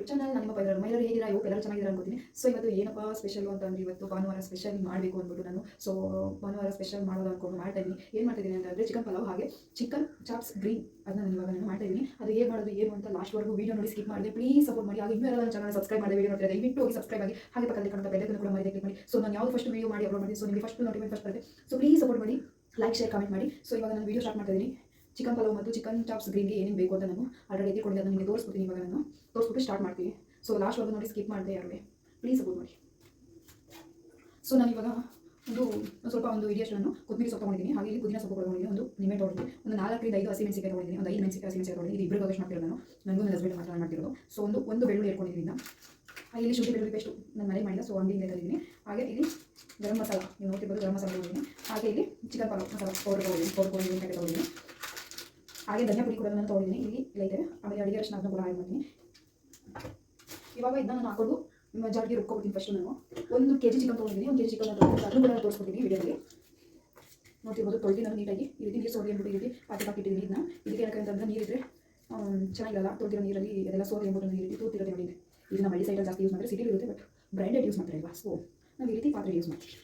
YouTube channel ನಮ್ಮ ಪೈಲರ್ ಹೇಗಿರ ಇವತ್ತು ಎಲ್ಲರೂ ಚೆನ್ನಾಗಿದ್ದಾರೆ ಅನ್ಕೋತೀನಿ. ಸೊ ಇವತ್ತು ಏನಪ್ಪ ಸ್ಪೆಷಲ್ ಅಂತ ಅಂದ್ರೆ ಇವತ್ತು ಭಾನುವಾರ ಸ್ಪೆಷಲ್ ಮಾಡಬೇಕು ಅಂದ್ಬಿಟ್ಟು ನಾನು. ಸೊ ಭಾನುವಾರ ಸ್ಪೆಷಲ್ ಮಾಡೋದು ಅನ್ಕೊಂಡು ಮಾಡ್ತಾ ಏನು ಮಾಡ್ತಿದ್ದೀನಿ ಅಂತಂದರೆ ಚಿಕನ್ ಪಲಾವ್ ಹಾಗೆ ಚಿಕನ್ ಚಾಪ್ಸ್ ಗ್ರೀನ್ ಅದನ್ನ ನಾನು ಇವಾಗ ನಾನು ಮಾಡ್ತಾ ಇದ್ದೀನಿ. ಅದು ಹೇಗೆ ಮಾಡೋದು, ಏನು ಅಂತ ಲಾಸ್ಟ್ವರೆಗೂ ವೀಡಿಯೋ ನೋಡಿ ಸ್ಕಿಪ್ ಮಾಡಿದೆ. ಪ್ಲೀಸ್ ಸಪೋರ್ಟ್ ಮಾಡಿ. ಹಾಗೆ ಇನ್ನೂ ಎಲ್ಲ ಚಾನಲ್ ಸಬ್ಸ್ಕ್ರೈಬ್ ಮಾಡಿ ವೀಡಿಯೋ ನೋಡ್ತಾರೆ ದಯವಿಟ್ಟು ಹೋಗಿ ಸಬ್ಸ್ಕ್ರೈಬ್ ಆಗಿ. ಹಾಗೆ ಪಕ್ಕದಲ್ಲಿ ಕಾಣುತ್ತೆ ಬೆಲ್ಲನ್ನು ಕೂಡ ಮಾಡಿ ಕ್ಲಿಕ್ ಮಾಡಿ. ಸೊ ನಾನು ಯಾವ್ದು ಫಸ್ಟ್ ವೀಡಿಯೋ ಮಾಡಿ ಅಪ್ಲೋಡ್ ಮಾಡಿ ಸೊ ನಿಮಗೆ ಫಸ್ಟ್ ನೋಟಿಫಿಕೇಶನ್ ಫಸ್ಟ್ ಬರುತ್ತೆ. ಸೊ ಪ್ಲೀಸ್ ಸಪೋರ್ಟ್ ಮಾಡಿ. ಲೈಕ್ ಶೇರ್ ಕಮೆಂಟ್ ಮಾಡಿ. ಸೊ ಇವಾಗ ನಾನು ವೀಡಿಯೋ ಸ್ಟಾರ್ಟ್ ಮಾಡ್ತಾ ಚಿಕನ್ ಪಲಾವ್ ಮತ್ತು ಚಿಕನ್ ಚಾಪ್ಸ್ ಗ್ರೀನ್ಗೆ ಏನೇನು ಬೇಕು ಅಂತ ನಾನು ಆಲ್ರೆಡಿ ಎತ್ತಿಕೊಂಡಿದ್ದೆ ಅದನ್ನು ನಿಮಗೆ ತೋರಿಸ್ಬಿಡ್ತೀನಿ ಇವಾಗ ನಾನು. ತೋರಿಸ್ಬಿಟ್ಟು ಸ್ಟಾರ್ಟ್ ಮಾಡ್ತೀನಿ ಸೊ ಲಾಸ್ಟ್ ವರ್ಗು ನೋಡಿ ಸ್ಕಿಪ್ ಮಾಡಿದೆ ಯಾರಿಗೆ? ಪ್ಲೀಸ್ ಸಪೋರ್ಟ್ ಮಾಡಿ. ಸೊ ನಾನು ಇವಾಗ ಒಂದು ಸ್ವಲ್ಪ ಒಂದು ಇಡಿಯಷ್ಟು ನಾನು ಕೊತ್ತಂಬರಿ ಸೊಪ್ಪು ತೊಗೊಂಡಿದ್ದೀನಿ. ಹಾಗೆ ಇಲ್ಲಿ ಪುದೀನ ಸೊಪ್ಪು ತೊಗೊಂಡಿದ್ದೀನಿ. ಒಂದು ನಿಮಿಟ್ ತೊಗೊಂಡಿದ್ದೀನಿ. ಒಂದು ನಾಲ್ಕರಿಂದ ಐದು ಹಸಿ ಮೆಣಸಿಕಾಯಿ ತೊಗೊಂಡಿದ್ದೀನಿ. ಒಂದು ಐದು ಮೆಣಸಿಕಾಯಿ ಹಸಿ ಮೆಣಸಿಕಾಯಿ ತೊಗೊಂಡಿದ್ದೀನಿ. ಇಬ್ಬರು ಆದಷ್ಟು ಮಾಡ್ತಿರೋದು ನಾನು. ನನಗೂ ನನ್ನ ಹಸ್ಬೆಂಡ್ ಮಾತ್ರ ಮಾಡ್ತಿರೋದು. ಸೊ ಒಂದು ಒಂದು ಬೆಳ್ಳುಳ್ಳಿ ಇಟ್ಕೊಂಡಿದ್ದೀನಿ ಇಲ್ಲಿ ಶುಂಠಿ ಬೆಳ್ಳುಳ್ಳಿ ಪೇಸ್ಟು ನನ್ನ ಮನೆ ಮಾಡಿಲ್ಲ. ಸೊ ಅಂಗಡಿಯಿಂದ ತಂದಿದ್ದೀನಿ ಹಾಗೆ ಇಲ್ಲಿ ಗರಂ ಮಸಾಲ. ನೀವು ನೋಡ್ತಿರ್ಬೋದು ಗರಂ ಮಸಾಲ ತೊಗೊಂಡಿದ್ದೀನಿ. ಹಾಗೆ ಇಲ್ಲಿ ಚಿಕನ್ ಪಲಾವ್ ಮಸಾಲ ಪೌಡರ್ ತೊಗೊಂಡಿದ್ದೀನಿ. ಪೌಡರ್ ತೊಗೊಂಡಿದ್ದೀನಿ ಪ್ಯಾಕೆಟ್ ತೊಗೊಂಡಿದ್ದೀನಿ. ಹಾಗೆ ಧನಿಯಾ ಪುಡಿ ಕೂಡ ನಾನು ತೊಗೊಂಡಿದ್ದೀನಿ. ಇಲ್ಲಿ ಇಲ್ಲ ಇದೆ. ಆಮೇಲೆ ಅಡುಗೆ ಅರಿಶಿನ ಕೂಡ ಆ್ಯಡ್ ಮಾಡ್ತೀನಿ. ಇವಾಗ ಇದನ್ನ ನಾನು ಹಾಕೊಂಡು ಜಾಡಿಗೆ ರುಬ್ಕೊಬಿಡ್ತೀನಿ ಫಸ್ಟ್ ನಾನು. ಒಂದು ಕೆ ಜಿ ಚಿಕನ್ ತೊಗೊಂಡಿದ್ದೀನಿ. ಒಂದು ಕೆ ಜಿ ಚಿಕನ್ ಅದನ್ನು ಕೂಡ ತೋರಿಸ್ಕೊಡ್ತೀನಿ ವಿಡಿಯೋದಲ್ಲಿ. ನೋಡ್ತಿರ್ಬೋದು ತೊಳೆದು ನಾನು ನೀಟಾಗಿ, ಈ ರೀತಿ ನೀರು ಸೋರಿ ಅಂದ್ಬಿಟ್ಟು ಈ ರೀತಿ ಪಾತ್ರೆ ಹಾಕಿಟ್ಟಿದ್ದೀನಿ ಇದನ್ನ. ಇದಕ್ಕೆ ಏನಕ್ಕೆ ಅಂತಂದ್ರೆ ನೀರಿದ್ರೆ ಚೆನ್ನಾಗಿಲ್ಲ ತೊಳೆದಿರೋ ನೀರಲ್ಲಿ ಅದೆಲ್ಲ ಸೋರಿ ಅಂದ್ಬಿಟ್ಟು ಈ ರೀತಿ ತೂತಿರುತ್ತೆ ನೋಡಿ ಇದು ನಮ್ಮ ಸೈಡಲ್ಲಿ ಜಾಸ್ತಿ ಯೂಸ್ ಮಾಡಿದ್ರೆ ಸಿಟಿಲಿ ಇರುತ್ತೆ ಬಟ್ ಬ್ರ್ಯಾಂಡೆಡ್ ಯೂಸ್ ಮಾಡ್ತಾರೆ ಅಲ್ವಾ? ಸೊ ನಾವು ಈ ರೀತಿ ಪಾತ್ರೆ ಯೂಸ್ ಮಾಡ್ತೀವಿ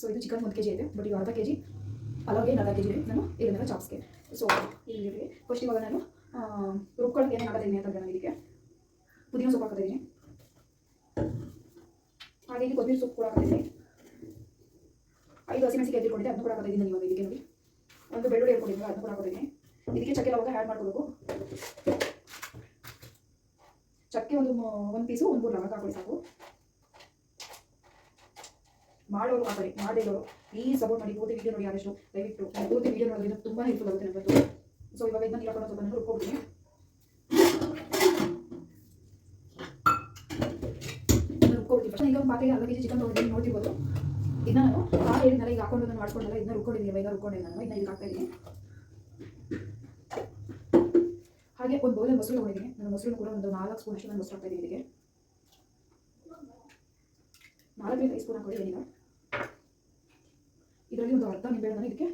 ಸೊ ಇದು ಚಿಕನ್ ಒಂದು ಕೆ ಜಿ ಇದೆ. ಬಟ್ ಇದು ಅರ್ಧ ಕೆ ಜಿ ಪಲಾವ್ಗೆ ಏನು ಜಿ ನಾನು ಇದನ್ನೆಲ್ಲ ಚಾಪ್ಸ್ಗೆ ಸೊ ಇಲ್ಲಿ ಫಸ್ಟ್ ಇವಾಗ ನಾನು ರುಬ್ಕೊಳ್ಳೋಕೆ ಏನು ಹಾಕೋದಿದ್ದೀನಿ ಅಂತಂದರೆ ನಾನು ಇದಕ್ಕೆ. ಪುದೀನ ಸೊಪ್ಪು ಹಾಕೋದಿದ್ದೀನಿ ಹಾಗೆ ಇಲ್ಲಿ ಕೊಬ್ಬರಿ ಸೊಪ್ಪು ಕೂಡ ಹಾಕ್ತೀನಿ ಐದು ಹಸಿಮೆಣಸಿಗೆ ಎದ್ದಿಕೊಂಡಿದ್ದೆ ಅದನ್ನು ಕೂಡ ಹಾಕೋದಿದ್ದೀನಿ ಇವಾಗ ಇದಕ್ಕೆ ನೋಡಿ. ಒಂದು ಬೆಳ್ಳುಳ್ಳಿ ಹಾಕೊಂಡಿದ್ದೀನಿ ಅದನ್ನು ಕೂಡ ಹಾಕೋದಿದ್ದೀನಿ ಇದಕ್ಕೆ ಚಕ್ಕೆ ಲವಂಗ ಆ್ಯಡ್ ಮಾಡ್ಕೋಬೇಕು? ಚಕ್ಕೆ ಒಂದು ಒಂದು ಪೀಸು ಒಂದು ಮೂರು ಲವಂಗ ಹಾಕೊಳ್ಳಿ ಸಾಕು. ಮಾಡೋರು ಹಾಕೊಳ್ಳಿ ಮಾಡಿರೋರು ಪ್ಲೀಸ್ ಸಪೋರ್ಟ್ ಮಾಡಿ, ಪೂರ್ತಿ ವೀಡಿಯೋ ನೋಡಿ ಆದಷ್ಟು ದಯವಿಟ್ಟು. ಪೂರ್ತಿ ವೀಡಿಯೋ ನೋಡೋದ್ರಿಂದ ತುಂಬಾ ಹೆಲ್ಪ್ಫುಲ್ ಆಗುತ್ತೆ ನನಗಂತೂ ಸೊ ಇವಾಗ ಇದನ್ನ ಹಾಕೊಂಡು ಸ್ವಲ್ಪ ಫಸ್ಟ್ ಈಗ ಪಾತ್ರೆಗೆ ಅರ್ಧ ಕೆ ಜಿ ಚಿಕನ್ ತೊಗೊಂಡಿದ್ದೀನಿ, ನೋಡ್ತಿರ್ಬೋದು. ಇದನ್ನ ನಾನು ಆ ಹೇಳಿದ್ನಲ್ಲ ಈಗ ಮಾಡ್ಕೊಂಡಲ್ಲ ಇದನ್ನ ರುಬ್ಕೊಂಡಿದ್ದೀನಿ ಇವಾಗ ರುಬ್ಕೊಂಡಿದ್ದೀನಿ ನಾನು. ಇದನ್ನ ಈಗ ಹಾಕ್ತಾ ಇದ್ದೀನಿ ಹಾಗೆ ಒಂದು ಬೌಲಲ್ಲಿ ಮೊಸರು ತೊಗೊಂಡಿದ್ದೀನಿ. ನಾನು ಮೊಸರು ಕೂಡ ಒಂದು ನಾಲ್ಕು ಸ್ಪೂನ್ ಅಷ್ಟು ನಾನು ಮೊಸರು ಹಾಕ್ತಾ ಇದ್ದೀನಿ ಇದಕ್ಕೆ ಐದು ಸ್ಪೂನ್ ಹಾಕೊಂಡಿದ್ದೀನಿ ಈಗ ಇದರಲ್ಲಿ ಒಂದು ಅರ್ಧ ನಿಂಬೆ ನಾನು ಇದಕ್ಕೆ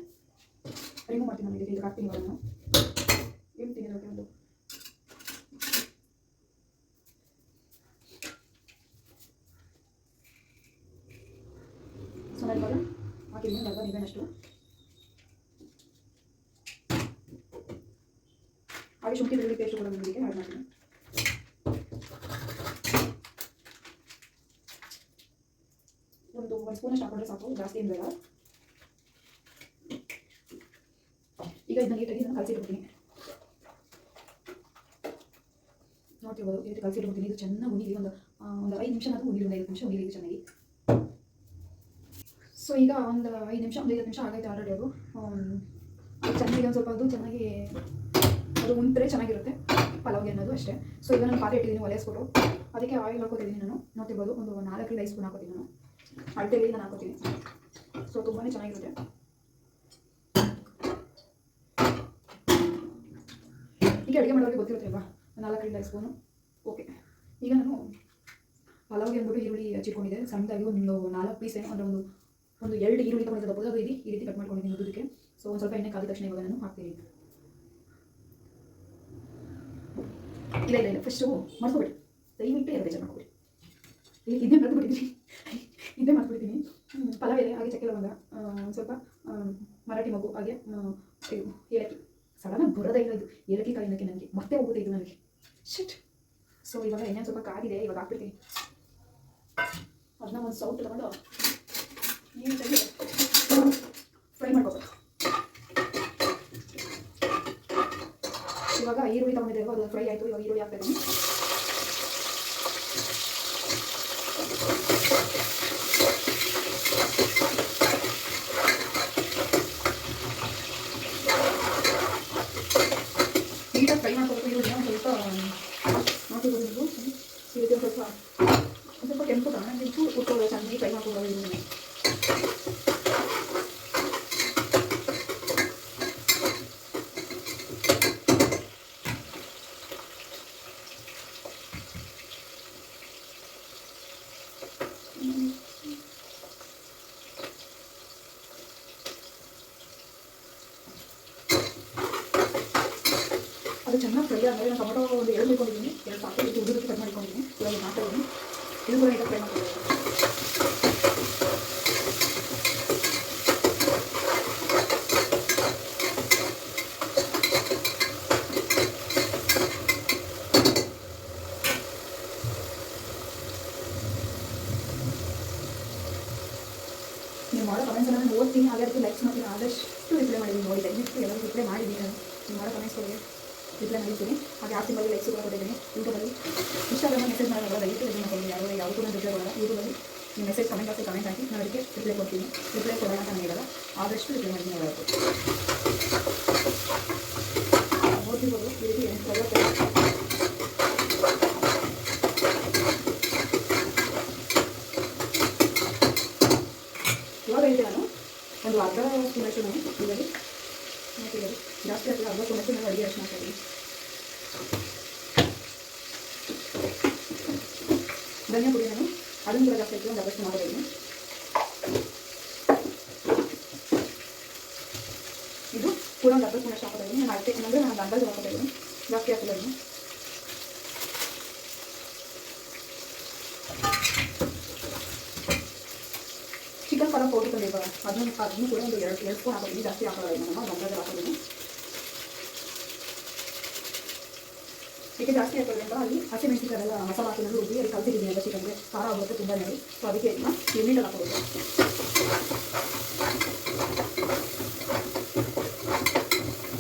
ರಿಮೂವ್ ಮಾಡ್ತೀನಿ ನಾನು ಇದಕ್ಕೆ ಇದಕ್ಕೆ ಹಾಕ್ತೀನಿ ಇವಾಗ ನಾನು ಹೇಳ್ತೀನಿ ಅದಕ್ಕೆ ಒಂದು ಸೊ ನಾನು ಇವಾಗ ಹಾಕಿದ್ದೀನಿ ಒಂದು ಅರ್ಧ ನಿಂಬೆನಷ್ಟು ಹಾಗೆ ಶುಂಠಿ ಬೆಳ್ಳುಳ್ಳಿ ಪೇಸ್ಟ್ ಕೂಡ ನಾನು ಇದಕ್ಕೆ ಆ್ಯಡ್ ಮಾಡ್ತೀನಿ ಒಂದು ಒಂದು ಸ್ಪೂನ್ ಅಷ್ಟು ಹಾಕೊಂಡ್ರೆ ಸಾಕು ಜಾಸ್ತಿ ಏನು ಬೇಡ ಈಗ ಇದನ್ನ ನೀಟಾಗಿ ನಾನು ಕಲಸಿಟ್ಬಿಡ್ತೀನಿ. ನೋಡ್ತಿರ್ಬೋದು, ಈ ಕಲಸಿಟ್ಬಿಡ್ತೀನಿ. ಇದು ಚೆನ್ನಾಗಿ ಉಣಿಲಿ. ಒಂದು ಒಂದು ಐದು ನಿಮಿಷ ಅದು ಉಣಿಲಿ ಒಂದು ಐದು ನಿಮಿಷ ಉಣಿಲಿ ಚೆನ್ನಾಗಿ. ಸೊ ಈಗ ಒಂದು ಐದು ನಿಮಿಷ ಒಂದು ಐದು ನಿಮಿಷ ಆಗೈತೆ ಆಲ್ರೆಡಿ ಅದು. ಚೆನ್ನಾಗಿ ಒಂದು ಸ್ವಲ್ಪ ಅದು ಚೆನ್ನಾಗಿ ಅದು ಉಂಟ್ರೆ ಚೆನ್ನಾಗಿರುತ್ತೆ, ಪಲಾವ್ಗೆ ಅನ್ನೋದು ಅಷ್ಟೇ. ಸೊ ಈಗ ನಾನು ಪಾತ್ರೆ ಇಟ್ಟಿದ್ದೀನಿ ಒಲೆ ಹಾಕ್ಸ್ಬಿಟ್ಟು ಅದಕ್ಕೆ ಆಯಿಲ್ ಹಾಕೋತಿದ್ದೀನಿ ನಾನು. ನೋಡ್ತಿರ್ಬೋದು, ಒಂದು ನಾಲ್ಕರಿಂದ ಐದು ಸ್ಪೂನ್ ಹಾಕೋತೀನಿ ನಾನು. ಅಳತೆಯಲ್ಲಿ ನಾನು ಹಾಕೋತೀನಿ ಸೊ ತುಂಬಾ ಚೆನ್ನಾಗಿರುತ್ತೆ. ಈಗ ಅಡುಗೆ ಮಾಡೋರಿಗೆ ಗೊತ್ತಿರುತ್ತೆ ಅಲ್ವಾ? ನಾಲ್ಕರಿಂದ ಐದು ಸ್ಪೂನು ಓಕೆ ಈಗ ನಾನು ಪಲಾವ್ಗೆ ಅಂದ್ಬಿಟ್ಟು ಈರುಳ್ಳಿ ಹಚ್ಚಿಕೊಂಡಿದ್ದೆ ಸಣ್ಣದಾಗಿ ಒಂದು ನಾಲ್ಕು ಪೀಸ್ ಏನೋ ಅಂದರೆ ಒಂದು ಒಂದು ಎರಡು ಈರುಳ್ಳಿ ತಗೊಂಡಿದ್ದೆ. ದಪ್ಪದು ಅದು ಈ ರೀತಿ ಕಟ್ ಮಾಡ್ಕೊಂಡಿದ್ದೀನಿ ಉದ್ದಕ್ಕೆ ಸೊ ಒಂದು ಸ್ವಲ್ಪ ಎಣ್ಣೆ ಕಾದ ತಕ್ಷಣ ಇವಾಗ ನಾನು ಹಾಕ್ತೀನಿ. ಇಲ್ಲ ಇಲ್ಲ ಇಲ್ಲ. ಫಸ್ಟು ಮರ್ಸ್ಕೊಬಿಡಿ ದಯವಿಟ್ಟು ಎರಡು ಬೇಜಾರು ಮಾಡ್ಕೊಬಿಡಿ. ಇಲ್ಲಿ ಇದೇ ಮರ್ತು ಬಿಟ್ಟಿದ್ದೀನಿ ಇದೇ ಮರ್ತು ಪಲಾವ್ ಇದೆ. ಹಾಗೆ ಚಕ್ಕೆ ಲವಂಗ ಒಂದು ಸ್ವಲ್ಪ ಮರಾಠಿ ಮಗು, ಹಾಗೆ ಆ, ಇದು ಏಲಕ್ಕಿ ಸಡನ್ನಾಗಿ ಬರೋದೇ ಇಲ್ಲ ಇದು ಏಲಕ್ಕಿ ಕಾಳಿನಕ್ಕೆ ನನಗೆ ಮತ್ತೆ ಹೋಗುತ್ತೆ ಇದು ನನಗೆ ಶಿಟ್ ಸೊ ಇವಾಗ ಎಣ್ಣೆ ಸ್ವಲ್ಪ ಕಾದಿದೆ ಇವಾಗ ಹಾಕ್ಬಿಡ್ತೀನಿ. ಅದನ್ನ ಒಂದು ಸೌಟ್ ತಗೊಂಡು ನೀಟಾಗಿ ಫ್ರೈ ಮಾಡ್ಕೋಬೇಕು ಇವಾಗ ಈರುಳ್ಳಿ ತಗೊಂಡಿದ್ದೇವೆ ಅದು ಫ್ರೈ ಆಯಿತು ಇವಾಗ ಈರುಳ್ಳಿ ಹಾಕ್ತಾ ಇದ್ದೀನಿ ನೀಟಾಗಿ ಫ್ರೈ ಮಾಡ್ಕೋಬೇಕು ಈರುಳ್ಳಿ ಒಂದು ಸ್ವಲ್ಪ ನೋಡ್ತಿರ್ಬೋದು ನೀವು ಈ ರೀತಿ ಒಂದು ಸ್ವಲ್ಪ ಒಂದು ಸ್ವಲ್ಪ ಕೆಂಪು ಕಾಣಿಸು ಉಟ್ಕೊಳ್ಳೋ ಚೆನ್ನಾಗಿ ಫ್ರೈ ಮಾಡ್ಕೊಳ್ಳೋ ಈರುಳ್ಳಿ ಅದು ಚೆನ್ನಾಗಿ ಫ್ರೈ ಆದಮೇಲೆ ನಾನು ಟೊಮೊಟೊ ಒಂದು ಎರಡು ಮಾಡ್ಕೊಂಡಿದ್ದೀನಿ ಎರಡು ಸಾಕು ಇದು ಉದುರಿಗೆ ಕಟ್ ಮಾಡ್ಕೊಂಡಿದ್ದೀನಿ ಕೂಡ ಇದು ಮಾಡ್ತಾ ಇದ್ದೀನಿ ಇದು ಕೂಡ ಈಗ ಫ್ರೈ ಮಾಡ್ಕೊಳ್ಬೇಕು ನೀವು ಮಾಡೋ ಕಮೆಂಟ್ಸ್ ನಾನು ಓದ್ತೀನಿ ಹಾಗೆ ಅದಕ್ಕೆ ಲೈಕ್ಸ್ ಮಾಡ್ತೀನಿ ಆದಷ್ಟು ರಿಪ್ಲೈ ಮಾಡಿದ್ದೀನಿ ನೋಡಿ ದಯವಿಟ್ಟು ಎಲ್ಲರೂ ರಿಪ್ಲೈ ಮಾಡಿದ್ದೀನಿ ನಾನು ನೀವು ಮಾಡೋ ಕಮೆಂಟ್ಸ್ಗಳಿಗೆ ರಿಪ್ಲೈ ಹೇಳ್ತೀನಿ. ಹಾಗೆ ಆ ಸಿಂಬಲ್ಲಿ ಲೈಕ್ಸ್ ಕೂಡ ಕೊಟ್ಟಿದ್ದೀನಿ ಯೂಟ್ಯೂಬಲ್ಲಿ ಇನ್ಸ್ಟಾಗ್ರಾಮಲ್ಲಿ ಮೆಸೇಜ್ ಮಾಡೋಲ್ಲ ದಯವಿಟ್ಟು ಇದನ್ನು ಕೊಡಿ ಯಾರು ಯಾವುದೂ ನಾನು ರಿಪ್ಲೈ ಕೊಡೋಲ್ಲ ಯೂಟ್ಯೂಬಲ್ಲಿ ನೀವು ಮೆಸೇಜ್ ಕಮೆಂಟ್ ಹಾಕಿ ಕಮೆಂಟ್ ಹಾಕಿ, ನಾನು ಅದಕ್ಕೆ ರಿಪ್ಲೈ ಕೊಡ್ತೀನಿ. ರಿಪ್ಲೈ ಕೊಡೋಣ ಅಂತ ಹೇಳಲ್ಲ. ಆದಷ್ಟು ರಿಪ್ಲೈ ಮಾಡಿ ನೋಡೋದು ಓದ್ತಿರ್ಬೋದು ಈ ರೀತಿ ಪ್ರಯೋಗ ಇವಾಗ ಹೇಳಿದೆ ನಾನು. ಒಂದು ಅರ್ಧ ಸ್ಪೂನಷ್ಟು ನಾನು ಇದರಲ್ಲಿ ಹಾಕಿದ್ದಾರೆ ಜಾಸ್ತಿ ಆಗ್ತದೆ ಅರ್ಧ ಸ್ಪೂನಷ್ಟು ನಾನು ಅಡುಗೆ ಅರಿಶಿನ ಹಾಕಿದ್ದೀನಿ ಧನಿಯಾ ಪುಡಿ ನಾನು ಅದನ್ನು ಕೂಡ ಜಾಸ್ತಿ ಹಾಕಿ ಒಂದು ಅರ್ಧ ಸ್ಪೂನ್ ಹಾಕೋಬೇಕು ಇದು ಕೂಡ ಒಂದು ಅರ್ಧ ಸ್ಪೂನಷ್ಟು ಹಾಕೋತಾ ಇದ್ದೀನಿ ನಾನು ಅಷ್ಟೇ ಅಂದರೆ ನಾನು ಅಂದಾಜು ಹಾಕೋತಾ ಇದ್ದೀನಿ ಜಾಸ್ತಿ ಹಾಕಿಲ್ಲ ಪೌಡರ್ ತಂದಿರುವ ಅದನ್ನು ಅದನ್ನು ಕೂಡ ಒಂದು ಎರಡು ಎರಡು ಸ್ಪೂನ್ ಹಾಕೋತೀನಿ ಜಾಸ್ತಿ ಹಾಕೋಲ್ಲ ನಾನು ಬಂದಾಗ ಹಾಕೋತೀನಿ ಇದಕ್ಕೆ ಜಾಸ್ತಿ ಹಾಕೋದ್ರಿಂದ ಅಲ್ಲಿ ಹಸಿ ಮೆಣಸಿನಕಾಯೆಲ್ಲ ಮಸಾಲ ಹಾಕಿದ್ರು ರುಬ್ಬಿ ಅಲ್ಲಿ ಕಲ್ತಿದ್ದೀನಿ ಅಲ್ಲ ಚಿಕನ್ಗೆ ಖಾರ ಆಗುತ್ತೆ ತುಂಬ ಸೊ ಅದಕ್ಕೆ ಇದನ್ನ ಎಣ್ಣೆಲ್ಲಿ ಹಾಕೋಬೇಕು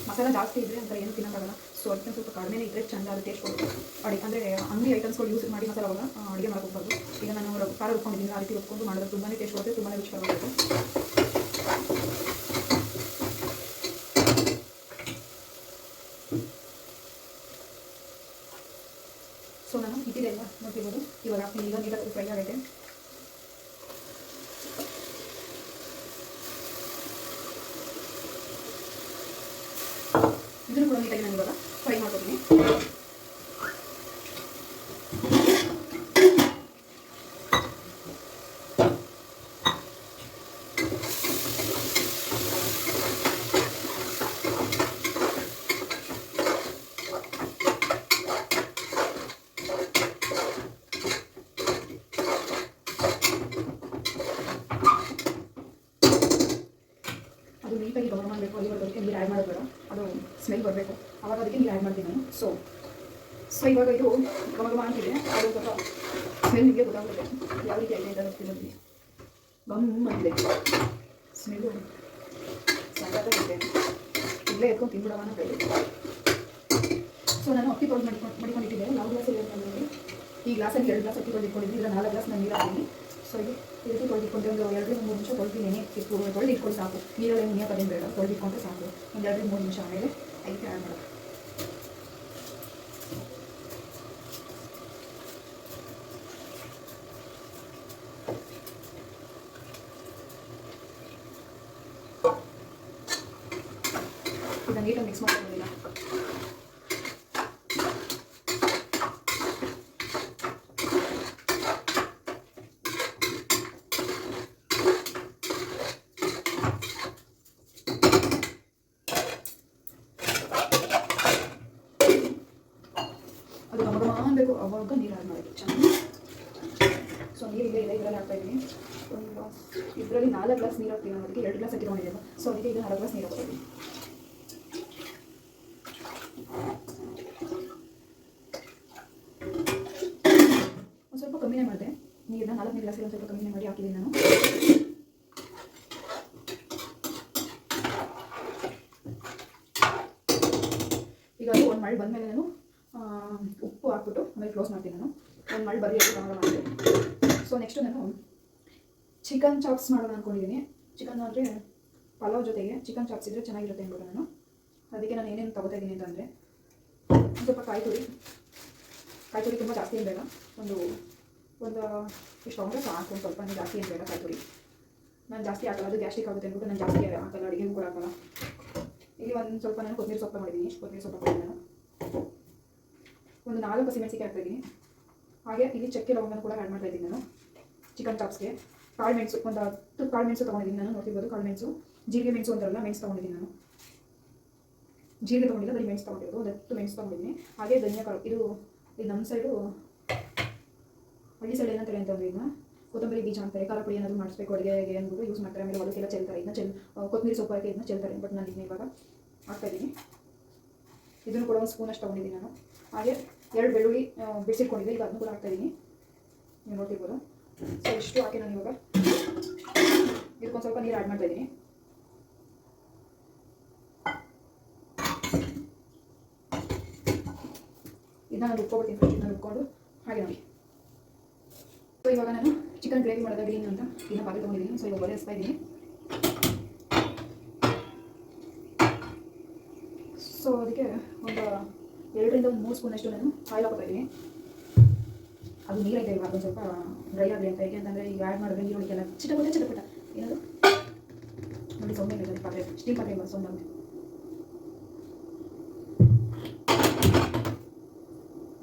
ಮಸಾಲ ಜಾಸ್ತಿ ಇದ್ದರೆ ಅಂತ ಏನು ತಿನ್ನೋಕ್ಕಾಗಲ್ಲ ಸೊ ಅದಕ್ಕೆ ಸ್ವಲ್ಪ ಕಡಿಮೆ ಇದ್ದರೆ ಚಂದ ಅದು ಟೇಸ್ಟ್ ಕೊಡುತ್ತೆ ಅಡಿ ಅಂದರೆ ಅಂಗಡಿ ಐಟಮ್ಸ್ಗಳು ಯೂಸ್ ಮಾಡಿ ಮಸಾಲವಾಗ ಅಡುಗೆ ಮಾಡಕ್ಕೆ ಈಗ ನಾನು ಖಾರ ರುಬ್ಕೊಂಡಿದ್ದೀನಿ, ಆ ರೀತಿ ರುಬ್ಕೊಂಡು ಮಾಡಿದ್ರೆ ತುಂಬಾ ಟೇಸ್ಟ್ ಕೊಡುತ್ತೆ ತುಂಬಾ ರುಚಿಯಾಗುತ್ತೆ ಸೊ ನಾನು ಇಟ್ಟಿದೆ ಅಲ್ವಾ ನೋಡ್ತಿರ್ಬೋದು ಇವಾಗ ಹಾಕ್ತೀನಿ ಈಗ ನೀಟಾಗಿ ಫ್ರೈ ಆಗೈತೆ ಇದನ್ನು ಕೂಡ ನೀಟಾಗಿ ನಾನು ಇವಾಗ ಫ್ರೈ ಮಾಡ್ಕೊತೀನಿ. ಅದು ನೀಟಾಗಿ ಗೌರ ಮಾಡಬೇಕು ಅಲ್ಲಿ ಅದಕ್ಕೆ ನೀರು ಆ್ಯಡ್ ಮಾಡೋದು ಅದು ಸ್ಮೆಲ್ ಬರಬೇಕು. ಅವಾಗ ಅದಕ್ಕೆ ನೀರು ಆ್ಯಡ್ ಮಾಡ್ತೀನಿ ನಾನು. ಸೊ ಸೊ ಇವಾಗ ಇದು ಗಮ ಗಮ ಅಂತಿದೆ. ಅದು ಸ್ವಲ್ಪ ಸ್ಮೆಲ್ ನಿಮಗೆ ಗೊತ್ತಾಗುತ್ತೆ. ಯಾವ ರೀತಿ ಆಗಿದೆ ಅಂತ ಗೊತ್ತಿರೋದು ಗಮ್ ಅಂತಿದೆ. ಸ್ಮೆಲ್ಲು ಸಕ್ಕತ್ತಾಗಿದೆ ಇಲ್ಲೇ ಎತ್ಕೊಂಡು ತಿನ್ಬಿಡವ ಅಂತ ಹೇಳಿ. ಸೊ ನಾನು ಅಕ್ಕಿ ತೊಳೆದು ಮಾಡ್ಕೊಂಡು ಮಡಿಕೊಂಡಿಟ್ಟಿದ್ದೆ ನಾವು ಗ್ಲಾಸಲ್ಲಿ ನಾನು ಈ ಗ್ಲಾಸಲ್ಲಿ ಎರಡು ಗ್ಲಾಸ್ ಅಕ್ಕಿ ತೊಳೆದು ಇಟ್ಕೊಂಡಿದ್ದೀನಿ. ಈಗ ನಾಲ್ಕು ಗ್ಲಾಸ್ ನಾನು ನೀರು ಹಾಕ್ತೀನಿ ಸೊ ಇದು ಈ ರೀತಿ ತೊಳೆದಿಟ್ಕೊಂಡೆ ಒಂದು ಎರಡರಿಂದ ಮೂರು ನಿಮಿಷ ತೊಳೆದು ನೆನೆ ಇಟ್ಟು ತೊಳೆದು ಇಟ್ಕೊಂಡು ಸಾಕು ನೀರಲ್ಲಿ ನೆನೆಯೋದೇನು ಬೇಡ ತೊಳೆದು ಇಟ್ಕೊಂಡ್ರೆ ಸಾಕು ಒಂದು ಎರಡರಿಂದ ಮೂರು ನಿಮಿಷ ಆಮೇಲೆ ಅದಕ್ಕೆ ಆ್ಯಡ್ ಮಾಡೋದು ಈಗ ನೀಟಾಗಿ ಮಿಕ್ಸ್ ಮಾಡ್ಕೊಂಡಿಲ್ಲ ಅದು ಗಮ ಗಮ ಅನ್ಬೇಕು ಅವಾಗ ನೀರು ಆ್ಯಡ್ ಚೆನ್ನಾಗಿ. ಸೊ ನೀರು ಇದೆ ಇದೆ, ಇದರಲ್ಲಿ ಹಾಕ್ತಾ ಇದ್ದೀನಿ. ಒಂದು ಇದರಲ್ಲಿ ನಾಲ್ಕು ಗ್ಲಾಸ್ ನೀರು ಹಾಕ್ತೀನಿ ಅದಕ್ಕೆ ಎರಡು ಗ್ಲಾಸ್ ಹಾಕಿಕೊಂಡಿದ್ದೇನೆ ಸೊ ಅದಕ್ಕೆ ಈಗ ನಾಲ್ಕು ಗ್ಲಾಸ್ ನೀರು ಹಾಕ್ತೀನಿ ಒಂದು ಸ್ವಲ್ಪ ಕಮ್ಮಿನೇ ಮಾಡಿದೆ. ನೀರನ್ನ ನಾಲ್ಕು ಗ್ಲಾಸ್ ಒಂದು ಸ್ವಲ್ಪ ಕಮ್ಮಿನೇ ಮಾಡಿ ಹಾಕಿದ್ದೀನಿ ನಾನು ಈಗ ಅದು ಒಂದು ಮಳೆ ಬಂದಮೇಲೆ ನಾನು ಆ, ಉಪ್ಪು ಹಾಕ್ಬಿಟ್ಟು ಆಮೇಲೆ ಕ್ಲೋಸ್ ಮಾಡ್ತೀನಿ ನಾನು. ಒಂದು ಮಳೆ ಬರೀ ಕನ್ನಡ ಮಾಡಿ ಸೊ ನೆಕ್ಸ್ಟು ನಾನು ಚಿಕನ್ ಚಾಪ್ಸ್ ಮಾಡೋಣ ಅಂದ್ಕೊಂಡಿದ್ದೀನಿ ಚಿಕನ್ ಅಂದರೆ ಪಲಾವ್ ಜೊತೆಗೆ ಚಿಕನ್ ಚಾಪ್ಸ್ ಇದ್ದರೆ ಚೆನ್ನಾಗಿರುತ್ತೆ ಅಂದ್ಬಿಟ್ಟು ನಾನು. ಅದಕ್ಕೆ ನಾನು ಏನೇನು ತೊಗೋತಾ ಇದ್ದೀನಿ ಅಂತಂದರೆ ಸ್ವಲ್ಪ ಕಾಯಿ ತುರಿ ಕಾಯಿ ತುರಿ ತುಂಬ ಜಾಸ್ತಿ ಏನು ಬೇಡ. ಒಂದು ಒಂದು ಇಷ್ಟು ಅಂದರೆ ಸಾಕು. ಒಂದು ಸ್ವಲ್ಪ ಜಾಸ್ತಿ ಏನು ಬೇಡ ಕಾಯಿ ತುರಿ ನಾನು ಜಾಸ್ತಿ ಹಾಕಲ್ಲ, ಅದು ಗ್ಯಾಸ್ಟಿಕ್ ಆಗುತ್ತೆ ಅಂದ್ಬಿಟ್ಟು ನಾನು ಜಾಸ್ತಿ ಹಾಕಲ್ಲ. ಅಡುಗೆಗೂ ಕೂಡ ಹಾಕಲ್ಲ. ಇಲ್ಲಿ ಒಂದು ಸ್ವಲ್ಪ ನಾನು ಕೊತ್ತಂಬರಿ ಸೊಪ್ಪು ಮಾಡಿದ್ದೀನಿ ಕೊತ್ತಂಬರಿ ಸೊಪ್ಪು ನಾನು. ಒಂದು ನಾಲ್ಕು ಹಸಿಮೆಣಸಿಗೆ ಹಾಕ್ತಾಯಿದ್ದೀನಿ ಹಾಗೆ ಇಲ್ಲಿ ಚಕ್ಕೆ ಲವಂಗನ ಕೂಡ ಆ್ಯಡ್ ಮಾಡ್ತಾ ಇದ್ದೀನಿ ನಾನು ಚಿಕನ್ ಚಾಪ್ಸ್ಗೆ ಕಾಳು ಮೆಣಸು, ಒಂದು ಹತ್ತು ಕಾಳು ಮೆಣಸು ತೊಗೊಂಡಿದ್ದೀನಿ ನಾನು, ನೋಡ್ತಿರ್ಬೋದು ಕಾಳು ಮೆಣಸು. ಜೀರಿಗೆ ಮೆಣಸು ಅಂತಾರಲ್ಲ, ಮೆಣಸು ತೊಗೊಂಡಿದ್ದೀನಿ ನಾನು. ಜೀರಿಗೆ ತೊಗೊಂಡಿಲ್ಲ, ಬರೀ ಮೆಣಸು ತೊಗೊಂಡಿರೋದು, ಒಂದು ಹತ್ತು ಮೆಣಸು ತೊಗೊಂಡಿದ್ದೀನಿ. ಹಾಗೆ ಧನಿಯಾ ಕಾಳು, ಇದು ಇದು ನಮ್ಮ ಸೈಡು ಹಳ್ಳಿ ಸೈಡ್ ಏನಂತಾರೆ ಅಂತಂದ್ರೆ ಇದನ್ನ, ಕೊತ್ತಂಬರಿ ಬೀಜ ಅಂತಾರೆ. ಖಾರ ಪುಡಿ ಏನಾದರೂ ಮಾಡಿಸ್ಬೇಕು, ಅಡುಗೆ ಅಂದ್ಬಿಟ್ಟು ಯೂಸ್ ಮಾಡ್ತಾರೆ. ಆಮೇಲೆ ಹೊಲಕ್ಕೆಲ್ಲ ಚೆಲ್ತಾರೆ. ಇದನ್ನ ಚೆಲ್ ಕೊತ್ತಂಬರಿ ಸೊಪ್ಪು ಹಾಕಿ ಇದನ್ನ ಚೆಲ್ತಾರೆ. ಬಟ್ ನಾನು ಇದನ್ನ ಇವಾಗ ಹಾಕ್ತಾ ಇದ್ದೀನಿ. ಇದನ್ನು ಕೂಡ ಒಂದು ಸ್ಪೂನ್ ಅಷ್ಟು ತೊಗೊಂಡಿದ್ದೀನಿ ನಾನು. ಹಾಗೆ ಎರಡು ಬೆಳ್ಳುಳ್ಳಿ ಬಿಡಿಸಿಕೊಂಡಿದೆ ಈಗ ಅದನ್ನು ಕೂಡ ಹಾಕ್ತಾ ಇದ್ದೀನಿ ನೀವು ನೋಡ್ತಿರ್ಬೋದು? ಸೊ ಇಷ್ಟು ಹಾಕಿ ನಾನು ಇವಾಗ ಇದಕ್ಕೊಂದು ಸ್ವಲ್ಪ ನೀರು ಆ್ಯಡ್ ಮಾಡ್ತಾ ಇದ್ದೀನಿ ಇದನ್ನ ನಾನು ರುಬ್ಕೊಬಿಡ್ತೀನಿ ಫಸ್ಟ್ ಇದನ್ನ ರುಬ್ಕೊಂಡು ಹಾಗೆ ನೋಡಿ. ಸೊ ಇವಾಗ ನಾನು ಚಿಕನ್ ಗ್ರೇವಿ ಮಾಡಿದೆ ಗ್ರೀನ್ ಅಂತ ಇದನ್ನ ಪಾತ್ರೆ ತೊಗೊಂಡಿದ್ದೀನಿ. ಸೊ ಇವಾಗ ಒಲೆ ಹಸ್ತಾ ಇದ್ದೀನಿ ಸೊ ಅದಕ್ಕೆ ಒಂದು ಎರಡರಿಂದ ಮೂರು ಸ್ಪೂನಷ್ಟು ನಾನು ಆಯಿಲ್ ಹಾಕೋತಾ ಇದ್ದೀನಿ. ಅದು ನೀರೈತೆ ಇವಾಗ ಒಂದು ಸ್ವಲ್ಪ ಡ್ರೈ ಆಗಲಿ ಅಂತ. ಹೇಗೆ ಅಂತಂದರೆ ಈಗ ಆ್ಯಡ್ ಮಾಡಿದ್ರೆ ನೀರುಳ್ಳಿಗೆಲ್ಲ ಚಿಟಪಟ ಚಿಟಪಟ ಏನದು? ನೋಡಿ ಸೊಮ್ಮೆ ಇದೆ ಪಾತ್ರೆ ಸ್ಟೀಮ್ ಪಾತ್ರೆ ಇವಾಗ ಸೊಮ್ಮೆ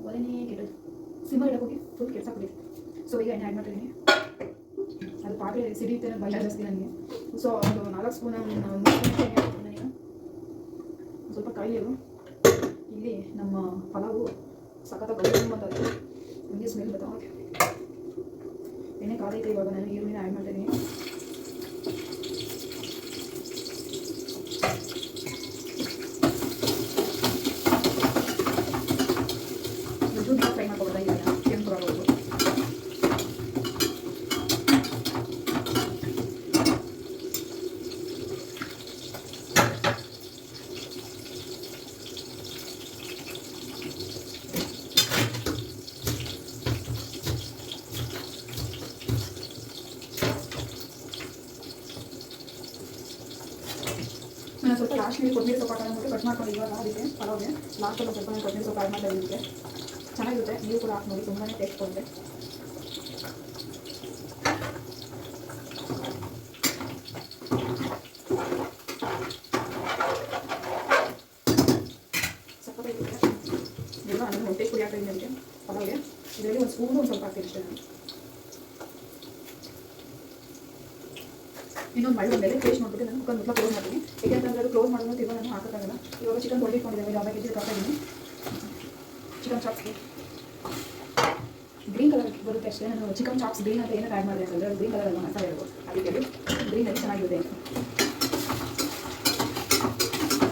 ಒಲೆನೇ ಕೆಟ್ಟದು ಸಿಮ್ಮರ್ ಇಡಕ್ಕೆ ಫುಲ್ ಕೆಲಸ ಕೊಟ್ಟಿದೆ ಸೊ ಈಗ ಎಣ್ಣೆ ಆ್ಯಡ್ ಮಾಡ್ತಿದ್ದೀನಿ ಅದು ಪಾತ್ರೆ ಸಿಡಿಯುತ್ತೆ ಭಯ ಜಾಸ್ತಿ ನನಗೆ ಸೊ ಒಂದು ನಾಲ್ಕು ಸ್ಪೂನ್ ನಾನು ಸ್ವಲ್ಪ ಕಾಯಿ ಇಲ್ಲಿ ನಮ್ಮ ಪಲಾವು ಸಖತ್ತ ಗೌರವ ಮತ್ತು ನನಗೆ ಸ್ಮೆಲ್ ಬರ್ತಾವೆ ಎಣ್ಣೆ ಕಾದೈತೆ ಇವಾಗ ನಾನು ಈರುಳ್ಳಿನ ಆ್ಯಡ್ ಮಾಡ್ತಾ ಇದ್ದೀನಿ ಇದು ಫ್ರೈ ಮಾಡ್ಕೊಬೋದಾ ಇದನ್ನ ಕೆಂಪು ಆಗೋದು ನಾನು ಸ್ವಲ್ಪ ಲಾಸ್ಟ್ನಲ್ಲಿ ಕೊತ್ತಂಬರಿ ಸೊಪ್ಪು ಹಾಕೋಣ ಅಂದ್ಬಿಟ್ಟು ಕಟ್ ಮಾಡ್ಕೊಂಡು ಇವಾಗ ಅದಕ್ಕೆ ಪಲಾವ್ಗೆ ಲಾಸ್ಟಲ್ಲಿ ಒಂದು ಸ್ವಲ್ಪ ನಾನು ಕೊತ್ತಂಬರಿ ಸೊಪ್ಪು ಆ್ಯಡ್ ಮಾಡ್ತಾ ಇದಕ್ಕೆ ಚೆನ್ನಾಗಿರುತ್ತೆ ನೀವು ಕೂಡ ಹಾಕಿ ನೋಡಿ ತುಂಬಾ ಟೇಸ್ಟ್ ಕೊಡುತ್ತೆ ಸಕ್ಕತ್ತಾಗಿರುತ್ತೆ ಇದೆಲ್ಲ ನಾನು ಹೊಟ್ಟೆ ಪುಡಿ ಹಾಕ್ತಾ ಇದ್ದೀನಿ ಅದಕ್ಕೆ ಪಲಾವ್ಗೆ ಇದರಲ್ಲಿ ಒಂದು ಸ್ಪೂನು ಒಂದು ಸ್ವಲ್ಪ ಹಾಕ್ತೀನಿ ಅಷ್ಟೇ ನಾನು ಇನ್ನೊಂದು ಮಾಡಿ ಮೇಲೆ ಟೇಸ್ಟ್ ಮಾಡ್ಬಿಟ್ಟು ನಾನು ಕುಕ್ಕರ್ ಮೊದಲು ಕ್ಲೋಸ್ ಮಾಡ್ತೀನಿ ಯಾಕೆಂತಂದ್ರೆ ಅದು ಕ್ಲೋಸ್ ಮಾಡೋದು ತಿರ್ಗಾ ನಾನು ಹಾಕೋಕ್ಕಾಗಲ್ಲ ಇವಾಗ ಚಿಕನ್ ತೊಳೆದಿಟ್ಕೊಂಡಿದ್ದೇವೆ ಅರ್ಧ ಕೆ ಜಿ ಹಾಕ್ತಾ ಇದ್ದೀನಿ ಚಿಕನ್ ಚಾಪ್ಸ್ಗೆ ಗ್ರೀನ್ ಕಲರ್ ಬರುತ್ತೆ ಅಷ್ಟೇ ನಾನು ಚಿಕನ್ ಚಾಪ್ಸ್ ಗ್ರೀನ್ ಅಂತ ಏನಕ್ಕೆ ಆ್ಯಡ್ ಮಾಡಿದೆ ಅಂತಂದರೆ ಗ್ರೀನ್ ಕಲರ್ ಅಲ್ಲ ಮಸಾಲೆ ಇರೋದು ಅದಕ್ಕೆ ಅದು ಗ್ರೀನಲ್ಲಿ ಚೆನ್ನಾಗಿರುತ್ತೆ ಅಂತ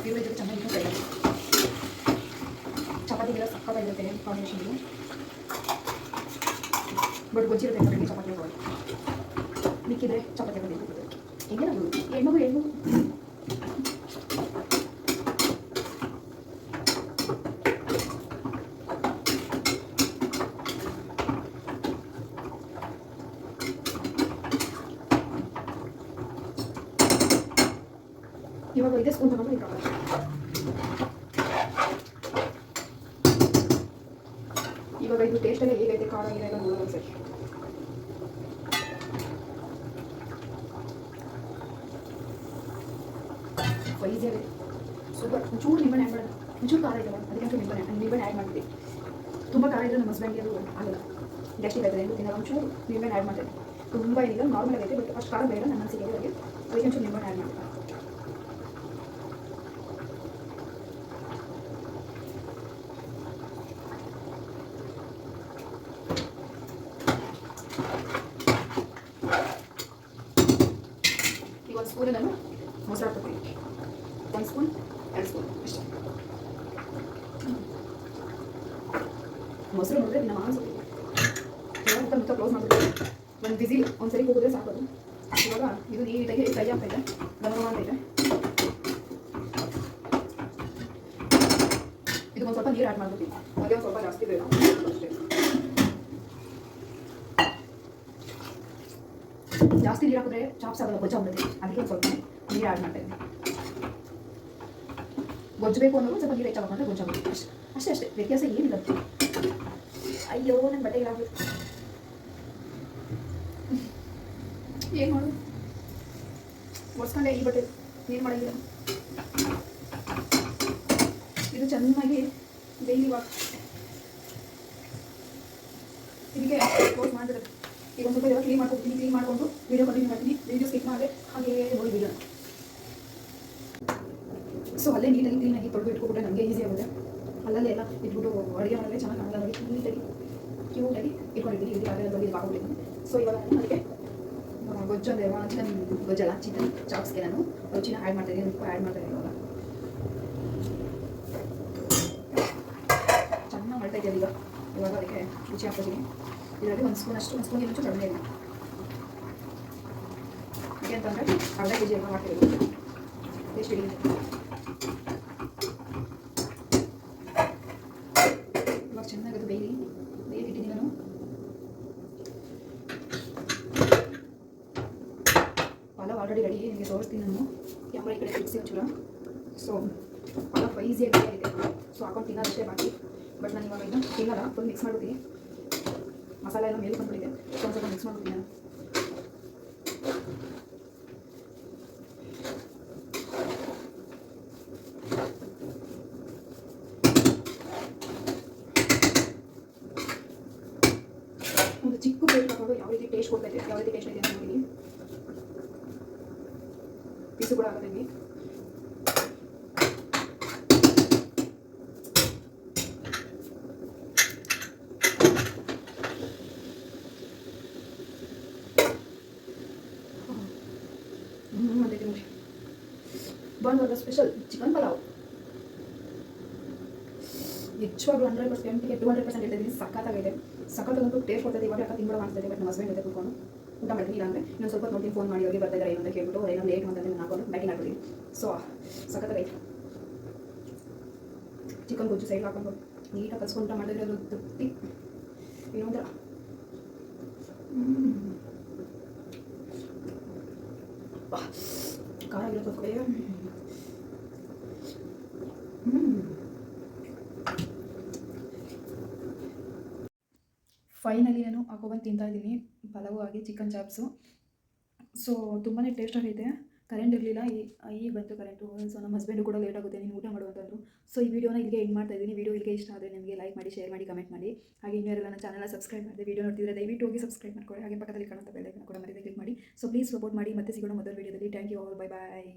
ಇವ್ರ ಜೊತೆ ಚೆನ್ನಾಗಿ ಫ್ರೈ ಆಗುತ್ತೆ ಚಪಾತಿಗೆಲ್ಲ ಸಕ್ಕತ್ತಾಗಿರುತ್ತೆ ಕಾಂಬಿನೇಷನ್ಗೆ ಬಟ್ ಗೊಜ್ಜಿರುತ್ತೆ ನನಗೆ ಚಪಾತಿ ಹೋಗಿ ಮಿಕ್ಕಿದ್ರೆ ಇವಾಗ ಇದೇ ಸ್ಪೂನ್ ತಗೊಂಡು ಈಗ ಇವಾಗ ಇದು ಟೇಸ್ಟಲ್ಲಿ ಹೇಗೈತೆ, ಖಾರ ಗೀರ ನೋಡೋಣ ಸರಿ ಈಸಿಯಾಗಿ ಸೂಪರ್ ಒಂಚೂರು ನಿಂಬೆಹಣ್ಣು ಆ್ಯಡ್ ಮಾಡೋಣ ಒಂಚೂರು ಖಾರ ಇದೆಯಲ್ಲ ಅದಕ್ಕೆ ನಿಂಬೆಹಣ್ಣು ನಿಂಬೆಹಣ್ಣು ಆ್ಯಡ್ ಮಾಡ್ತೀವಿ. ತುಂಬ ಖಾರ ಇದ್ದರೆ ನಮ್ಮ ಹಸ್ಬೆಂಡ್ಗೆ ಅದು ಆಗಲ್ಲ. ಜಾಸ್ತಿ ಆಗ್ತದೆ ಏನು ತಿನ್ನೋದು. ಒಂಚೂರು ನಿಂಬೆಹಣ್ಣು ಆ್ಯಡ್ ಮಾಡ್ತೇನೆ. ತುಂಬ ಏನಿಲ್ಲ ನಾರ್ಮಲ್ ಆಗೈತೆ ಬಟ್ ಅಷ್ಟು ಖಾರ ಬೇಡ, ನನ್ನ ಅನಿಸಿಕೆ ಅದಕ್ಕೆ ಒಂಚೂರು ನಿಂಬೆ ಆ್ಯಡ್ ಮಾಡ್ತಾರೆ ಈಗ ಒಂದು ಸ್ಪೂನ್ ನಾನು ಮೊಸರು ಹಾಕ್ತೀನಿ ಒಂದು ಸ್ಪೂನ್ ಎರಡು ಸ್ಪೂನ್ ಅಷ್ಟೇ ಮೊಸರು ನೋಡಿದ್ರೆ ನಮ್ಮ ಅನ್ಸುತ್ತೆ ಇವಾಗ ಮುತ್ತ ಕ್ಲೋಸ್ ಮಾಡ್ಬಿಟ್ಟು ಒಂದು ಬಿಸಿಲ್ ಒಂದು ಸರಿ ಹೋಗಿದ್ರೆ ಸಾಕೋದು ಇವಾಗ ಇದು ನೀಟಾಗಿ ಫ್ರೈ ಆಗ್ತಾ ಇದೆ ಗಮ ಅಂತ ಇದೆ ಇದು ಒಂದು ಸ್ವಲ್ಪ ನೀರು ಆ್ಯಡ್ ಮಾಡ್ಬಿಡ್ತೀನಿ. ಹಾಗೆ ಒಂದು ಸ್ವಲ್ಪ ಜಾಸ್ತಿ ಅಷ್ಟೇ ಜಾಸ್ತಿ ನೀರು ಹಾಕಿದ್ರೆ ಚಾಪ್ಸ್ ಆಗಲ್ಲ, ಗೊಜ್ಜು ಆಗ್ಬಿಡುತ್ತೆ. ಅದಕ್ಕೆ ಸ್ವಲ್ಪ ನೀರು ಆ್ಯಡ್ ಮಾಡ್ತಾ ಇದ್ದೀನಿ. ಗೊಜ್ಜು ಬೇಕು ಅನ್ನೋದು ಸ್ವಲ್ಪ ನೀರು ಹೆಚ್ಚಾಗ್ಕೊಂಡ್ರೆ ಗೊಜ್ಜು ಆಗುತ್ತೆ ಅಷ್ಟೇ ಅಷ್ಟೇ ಅಷ್ಟೇ. ವ್ಯತ್ಯಾಸ ಏನಿಲ್ಲ ಅಯ್ಯೋ ನನ್ನ ಬಟ್ಟೆ ಆಗ್ಬೇಕು ಏನು ಮಾಡು ಒಡ್ಸ್ಕೊಂಡೆ ಈ ಬಟ್ಟೆ. ಏನು ಮಾಡಂಗಿಲ್ಲ ಇದು ಚೆನ್ನಾಗಿ ವಾಕ್ ಇದಕ್ಕೆ ಪೋಸ್ಟ್ ಮಾಡಿದ್ರೆ. ಈಗ ಒಂದು ಸ್ವಲ್ಪ ಎಲ್ಲ ಕ್ಲೀನ್ ಮಾಡ್ಕೊಡ್ತೀನಿ ಕ್ಲೀನ್ ಮಾಡಿಕೊಂಡು ವೀಡಿಯೋ ಕಂಟಿನ್ಯೂ ಮಾಡ್ತೀನಿ. ವೀಡಿಯೋ ಸ್ಕಿಪ್ ಮಾಡಿದೆ, ಹಾಗೆ ನೋಡಿ ವೀಡಿಯೋ ಸೊ ಅಲ್ಲೇ ನೀಟಾಗಿ ಕ್ಲೀನಾಗಿ ತೊಳೆದು ಇಟ್ಕೊಬಿಟ್ರೆ ನನಗೆ ಈಸಿ ಆಗುತ್ತೆ. ಅಲ್ಲಲ್ಲೇ ಎಲ್ಲ ಇಟ್ಬಿಟ್ಟು ಅಡುಗೆ ಮಾಡಿದ್ರೆ ಚೆನ್ನಾಗಿ ಕಾಣಲ್ಲ ನೋಡಿ ನೀಟಾಗಿ ಕ್ಯೂಟಾಗಿ ಇಟ್ಕೊಂಡಿದ್ದೀನಿ. ಇಲ್ಲಿ ಪಾತ್ರೆ ಬಗ್ಗೆ ಹಾಕೊಬಿಟ್ಟಿದ್ದೀನಿ. ಸೊ ಇವಾಗ ಅದಕ್ಕೆ ಇವಾಗ ಚಿಕನ್ ಗೊಜ್ಜಲ್ಲ ಚಿಕನ್ ಚಾಪ್ಸ್ಗೆ ನಾನು ರುಚಿನ ಆ್ಯಡ್ ಮಾಡ್ತಾಯಿದ್ದೀನಿ ಉಪ್ಪು ಆ್ಯಡ್ ಮಾಡ್ತಾಯಿದ್ದೀನಿ ಇವಾಗ. ಚೆನ್ನಾಗಿ ಮಾಡ್ತಾ ಇದ್ದೀವಿ ಈಗ ಇವಾಗ ಅದಕ್ಕೆ ರುಚಿ ಹಾಕ್ತೀನಿ ಇದರಲ್ಲಿ ಒಂದು ಸ್ಪೂನ್ ಅಷ್ಟು ಒಂದು ಸ್ಪೂನ್ ಹೆಚ್ಚು ಕಡಿಮೆ ಇಲ್ಲ ಯಾಕೆ ಅಂತಂದರೆ ಅರ್ಧ ಕೆ ಜಿ ಎಲ್ಲ ಮಾಡ್ತಿರೋದು ಟೇಸ್ಟ್ ಹಿಡಿಯುತ್ತೆ ಇವಾಗ ಚೆನ್ನಾಗಿ ಅದು ಬೇಯಿ ಬೇಯಕ್ಕೆ ಇಟ್ಟಿದ್ದೀನಿ ನಾನು ಪಲಾವ್ ಆಲ್ರೆಡಿ ರೆಡಿ ನಿಮಗೆ ತೋರಿಸ್ತೀನಿ ನಾನು ಕ್ಯಾಮ್ರಾ ಈ ಕಡೆ ತಿರ್ಗಿಸಿ ಒಂಚೂರು ಸೊ ಪಲಾವ್ ಈಸಿಯಾಗಿ ರೆಡಿ ಆಗಿದೆ ಸೊ ಹಾಕೊಂಡು ತಿನ್ನೋದಷ್ಟೇ ಬಾಕಿ ಬಟ್ ನಾನು ಇವಾಗ ಇದನ್ನ ತಿನ್ನಲ್ಲ ಫುಲ್ ಮಿಕ್ಸ್ ಮಾಡ್ಬಿಡ್ತೀನಿ. ಮಸಾಲೆ ಎಲ್ಲ ಮೇಲೆ ಬಂದ್ಬಿಟ್ಟಿದೆ ಸ್ವಲ್ಪ ಮಿಕ್ಸ್ ಮಾಡ್ಬಿಡ್ತೀನಿ ನಾನು ಒಂದು ಚಿಕ್ಕ ಪ್ಲೇಟ್ ಹಾಕೊಂಡು ಯಾವ ರೀತಿ ಟೇಸ್ಟ್ ಕೊಡ್ತಾ ಇದೆ ಯಾವ ರೀತಿ ಟೇಸ್ಟ್ ಇದೆ ಅಂತ ನೋಡಿ ಪೀಸು ಕೂಡ ಆಗುತ್ತೆ ಇಲ್ಲಿ ಅದಕ್ಕೆ ನೋಡಿ ಸ್ಪೆಷಲ್ ಚಿಕನ್ ಪಲಾವ್ ನಿಜವಾಗ್ಲೂ hundred percent two hundred percent ಇಟ್ಟಿದ್ದೀನಿ ಸಖತ್ತಾಗಿದೆ ಸಖತ್ತಾಗಂತೂ ಟೇಸ್ಟ್ ಕೊಡ್ತದೆ ಇವಾಗ ಯಾಕೆ ತಿಂಗಳು ಮಾಡ್ತಿದ್ದೆ ಬಟ್ ನಮ್ಮ ಹಸ್ಬೆಂಡ್ ಇದೆ ಕೂತ್ಕೊಂಡು ಊಟ ಮಾಡ್ತೀನಿ ಇಲ್ಲ ಅಂದರೆ ಇನ್ನೊಂದು ಸ್ವಲ್ಪ ನೋಡ್ತೀನಿ ಫೋನ್ ಮಾಡಿ ಹೋಗಿ ಬರ್ತಾ ಇದ್ದಾರೆ ಏನಂತ ಕೇಳ್ಬಿಟ್ಟು ಏನೋ ಲೇಟ್ ಅಂತ ನಾನು ಹಾಕೊಂಡು ಬ್ಯಾಟಿಂಗ್ ಹಾಕ್ಬಿಡ್ತೀನಿ ಸೊ ಸಖತ್ತಾಗೈತೆ ಚಿಕನ್ ಗೊಜ್ಜು ಸೈಡ್ ಹಾಕೊಂಡು ನೀಟಾಗಿ ಕಲ್ಸ್ಕೊಂಡು ಊಟ ಮಾಡಿದ್ರೆ ಅದು ತೃಪ್ತಿ ಇರೋ ಕಡೆ ಹ್ಞೂ ಫೈನಲಿ ನಾನು ಹಾಕೊಬಂದು ತಿಂತಾ ಇದ್ದೀನಿ. ಪಲಾವು ಆಗಿ ಚಿಕನ್ ಚಾಪ್ಸು ಸೊ ತುಂಬಾ ಟೇಸ್ಟಾಗಿದೆ ಕರೆಂಟ್ ಇರಲಿಲ್ಲ, ಈ ಈಗ ಬಂತು ಕರೆಂಟು ಸೊ ನಮ್ಮ ಹಸ್ಬೆಂಡು ಕೂಡ ಲೇಟ್ ಆಗುತ್ತೆ, ನೀನು ಊಟ ಮಾಡುವಂಥದ್ದು ಸೊ ಈ ವಿಡಿಯೋನ ಇಲ್ಲಿಗೆ ಎಂಡ್ ಮಾಡ್ತಾ ಇದ್ದೀನಿ. ವಿಡಿಯೋ ಇಲ್ಲಿಗೆ ಇಷ್ಟ ಆದರೆ ನಿಮಗೆ ಲೈಕ್ ಮಾಡಿ ಶೇರ್ ಮಾಡಿ ಕಮೆಂಟ್ ಮಾಡಿ. ಹಾಗೆ ಇನ್ನೂ ನನ್ನ ಚಾನಲ್ ಸಬ್ಸ್ಕ್ರೈಬ್ ಮಾಡಿದೆ ವಿಡಿಯೋ ನೋಡ್ತಿದ್ರೆ ದಯವಿಟ್ಟು ಹೋಗಿ ಸಬ್ಸ್ಕ್ರೈಬ್ ಮಾಡ್ಕೊಳ್ಳಿ. ಹಾಗೆ ಪಕ್ಕದಲ್ಲಿ ಕಾಣುತ್ತೆ ಬೆಲ್ಲೈಕನ್ ಕೂಡ ಮರೀದೆ ಕ್ಲಿಕ್ ಮಾಡಿ. ಸೊ ಪ್ಲೀಸ್ ಸಪೋರ್ಟ್ ಮಾಡಿ. ಮತ್ತೆ ಸಿಗೋಣ ಮೊದಲ ವಿಡಿಯೋದಲ್ಲಿ thank you all bye bye